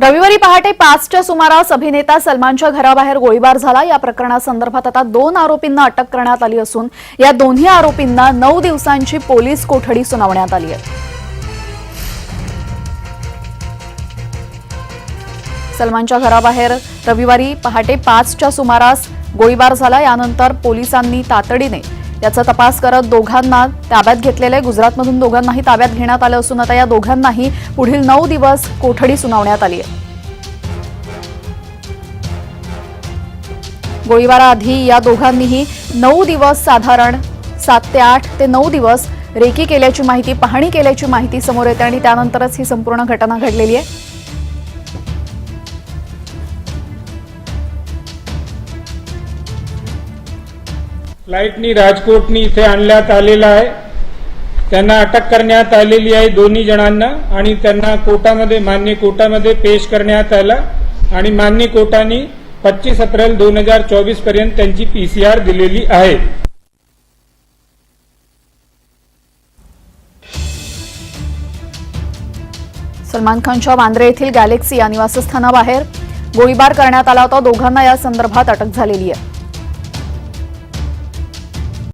रविवारी पहाटे पाचच्या सुमारास अभिनेता सलमानच्या घराबाहेर गोळीबार झाला. या प्रकरणासंदर्भात आता दोन आरोपींना अटक करण्यात आली असून या दोन्ही आरोपींना नऊ दिवसांची पोलीस कोठडी सुनावण्यात आली आहे. सलमानच्या घराबाहेर रविवारी पहाटे पाचच्या सुमारास गोळीबार झाला. यानंतर पोलिसांनी तातडीने याचा तपास करत दोघांना ताब्यात घेतलेले गुजरातमधून दोघांनाही ताब्यात घेण्यात आलं असून आता या दोघांनाही पुढील नऊ दिवस कोठडी सुनावण्यात आली आहे. गोळीबाराआधी या दोघांनीही नऊ दिवस साधारण सात ते आठ ते नऊ दिवस रेकी केल्याची माहिती पाहणी केल्याची माहिती समोर येते आणि त्यानंतरच ही संपूर्ण घटना घडलेली आहे. फ्लाईटनी राजकोटनी इथे आणण्यात आलेला आहे. त्यांना अटक करण्यात आलेली आहे दोन्ही जणांना आणि त्यांना कोर्टामध्ये मान्य कोर्टामध्ये पेश करण्यात आला आणि मान्य कोर्टाने पच्चीस एप्रिल दोन हजार चोवीसपर्यंत त्यांची पीसीआर दिलेली आहे. सलमान खानच्या वांद्रे येथील गॅलेक्सी या निवासस्थानाबाहेर गोळीबार करण्यात आला होता. दोघांना या संदर्भात अटक झालेली आहे.